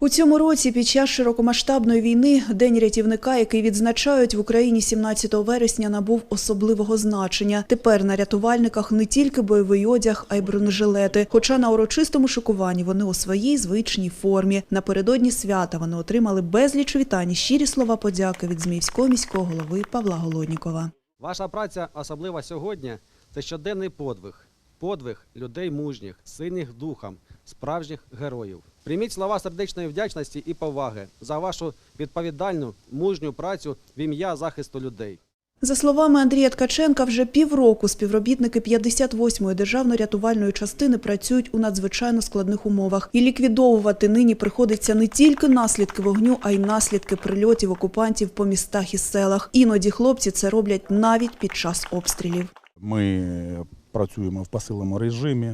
У цьому році під час широкомасштабної війни День рятівника, який відзначають в Україні 17 вересня, набув особливого значення. Тепер на рятувальниках не тільки бойовий одяг, а й бронежилети. Хоча на урочистому шикуванні вони у своїй звичній формі. Напередодні свята вони отримали безліч вітань і щирі слова подяки від Зміївського міського голови Павла Голоднікова. Ваша праця, особлива сьогодні, це щоденний подвиг. Подвиг людей мужніх, сильних духом, справжніх героїв. Прийміть слова сердечної вдячності і поваги за вашу відповідальну, мужню працю в ім'я захисту людей. За словами Андрія Ткаченка, вже півроку співробітники 58-ї державної рятувальної частини працюють у надзвичайно складних умовах. І ліквідовувати нині приходиться не тільки наслідки вогню, а й наслідки прильотів окупантів по містах і селах. Іноді хлопці це роблять навіть під час обстрілів. Ми працюємо в посиленому режимі.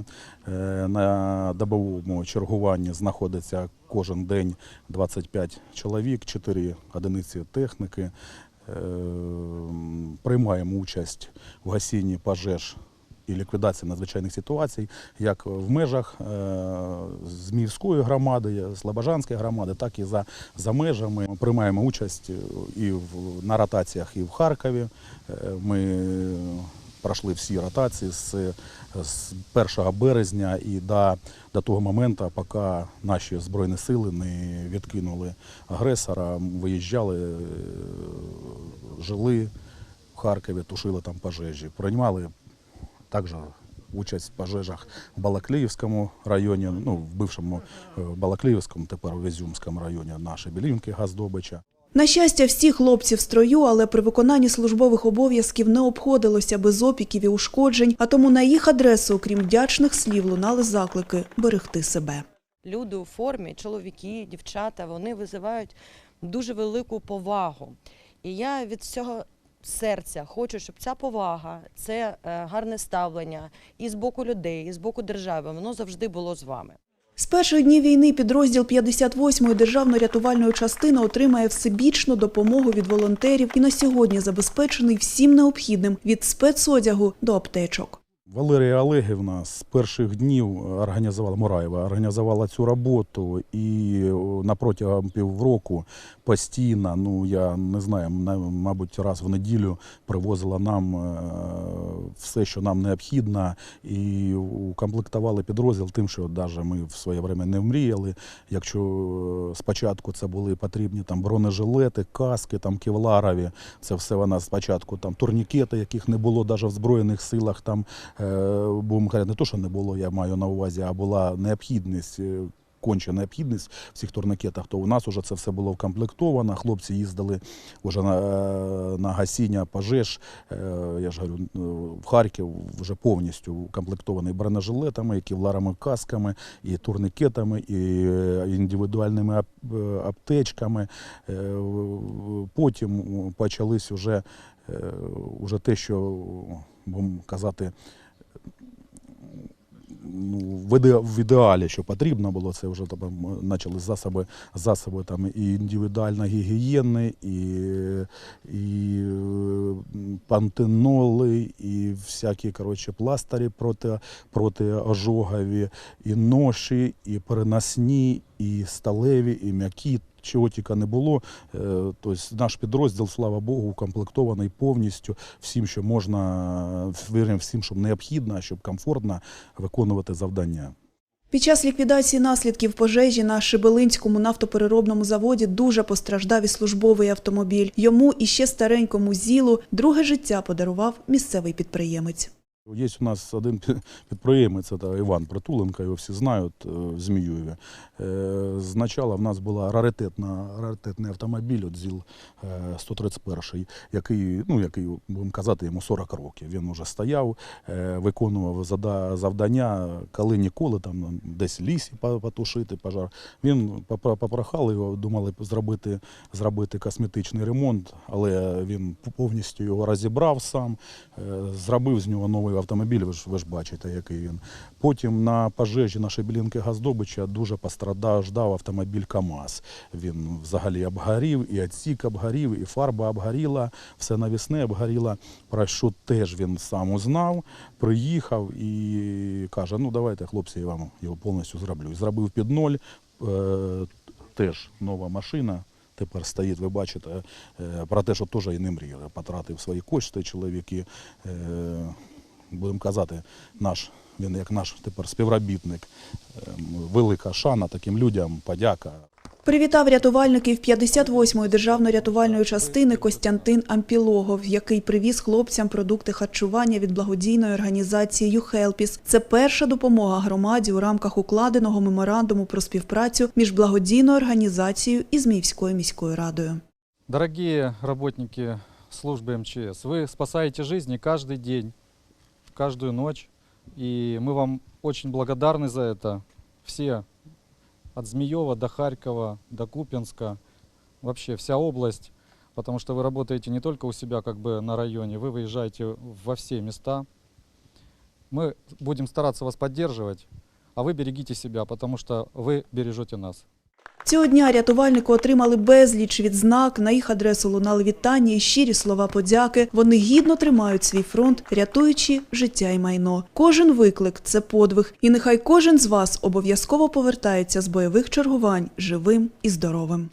Е, На добовому чергуванні знаходиться кожен день 25 чоловік, 4 одиниці техніки. Е, Приймаємо участь в гасінні пожеж і ліквідації надзвичайних ситуацій, як в межах е, Зміївської громади, Слобожанської громади, так і за, за межами. Приймаємо участь і в, на ротаціях і в Харкові. Ми пройшли всі ротації з, з 1 березня і до, до того моменту, поки наші збройні сили не відкинули агресора, виїжджали, е, жили в Харкові, тушили там пожежі, приймали також участь в пожежах в Балакліївському районі, ну, в бившому е, Балакліївському, тепер в Ізюмському районі наші білінки газдобича. На щастя, всі хлопці в строю, але при виконанні службових обов'язків не обходилося без опіків і ушкоджень, а тому на їх адресу, окрім вдячних слів, лунали заклики берегти себе. люди у формі, чоловіки, дівчата, вони визивають дуже велику повагу. І я від всього серця хочу, щоб ця повага, це е, гарне ставлення і з боку людей, і з боку держави, воно завжди було з вами. З перших днів війни підрозділ 58-ї державної рятувальної частини отримає всебічну допомогу від волонтерів і на сьогодні забезпечений всім необхідним від спецодягу до аптечок. Валерія Олегівна з перших днів організувала Мураєва, організувала цю роботу і на протягом півроку постійно, ну я не знаю, на- мабуть, раз в неділю привозила нам е, все, що нам необхідно, і укомплектували підрозділ тим, що навіть ми в своє время не мріяли. Якщо е, спочатку це були потрібні там бронежилети, каски, там кевларові, це все вона спочатку там турнікети, яких не було навіть в збройних силах. Там будемо казати, не то, що не було, я маю на увазі, а була необхідність. е, Конча необхідність в цих турникетах, то у нас вже це все було вкомплектовано. Хлопці їздили вже на, е, на гасіння пожеж. Е, Я ж говорю, е, в Харків вже повністю укомплектований бронежилетами, і кевларовими касками, і турникетами, і е, індивідуальними е, аптечками. Е, Потім почались вже, е, вже те, що будемо казати, ну, в, іде, в ідеалі, що потрібно було, це вже там почали засоби, засоби там і індивідуальної гігієни, і, і пантеноли, і всякі коротше, пластирі проти, ожогові, і ноші, і переносні, і сталеві, і м'які. Чого тільки не було, Е, тобто наш підрозділ, слава Богу, укомплектований повністю всім, що можна, всім, що необхідно, щоб комфортно виконувати завдання. Під час ліквідації наслідків пожежі на Шибелинському нафтопереробному заводі дуже постраждав і службовий автомобіль. Йому і ще старенькому зілу друге життя подарував місцевий підприємець. Є у нас один підприємець, це Іван Притуленко, його всі знають е, в Зміюєві. Е, Спочатку в нас була раритетний автомобіль, от ЗІЛ е, 131, який, ну, який, будемо казати, йому 40 років. Він вже стояв, е, виконував завдання, коли ніколи там десь в лісі потушити пожар. Він попро- попрохали його, думали зробити, зробити косметичний ремонт, але він повністю його розібрав сам, е, зробив з нього новий автомобіль, ви ж, ви ж бачите, який він. Потім на пожежі на Шебелінки Газдобича дуже пострадав ждав автомобіль КАМАЗ. Він взагалі обгорів, і отсік обгорів, і фарба обгоріла, все навісне обгоріло. Про що теж він сам узнав, приїхав і каже: ну давайте, хлопці, я вам його повністю зроблю. Зробив під ноль. е, теж нова машина. Тепер стоїть, ви бачите, е, про те, що теж і не мріяли. Потратив свої кошти чоловік і, е, будемо казати, наш, він як наш тепер співробітник. Е, Велика шана таким людям, подяка. Привітав рятувальників 58-ї державної рятувальної частини Костянтин Ампілогов, який привіз хлопцям продукти харчування від благодійної організації «Юхелпіс». Це перша допомога громаді у рамках укладеного меморандуму про співпрацю між благодійною організацією і Зміївською міською радою. Дорогие работники службы МЧС, вы спасаете жизни каждый день, Каждую ночь. И мы вам очень благодарны за это. Все, от Змеева до Харькова, до Купинска, вообще вся область. Потому что вы работаете не только у себя как бы на районе, вы выезжаете во все места. Мы будем стараться вас поддерживать, а вы берегите себя, потому что вы бережете нас. Цього дня рятувальники отримали безліч відзнак. На їх адресу лунали вітання і щирі слова подяки. Вони гідно тримають свій фронт, рятуючи життя і майно. Кожен виклик це подвиг. І нехай кожен з вас обов'язково повертається з бойових чергувань живим і здоровим.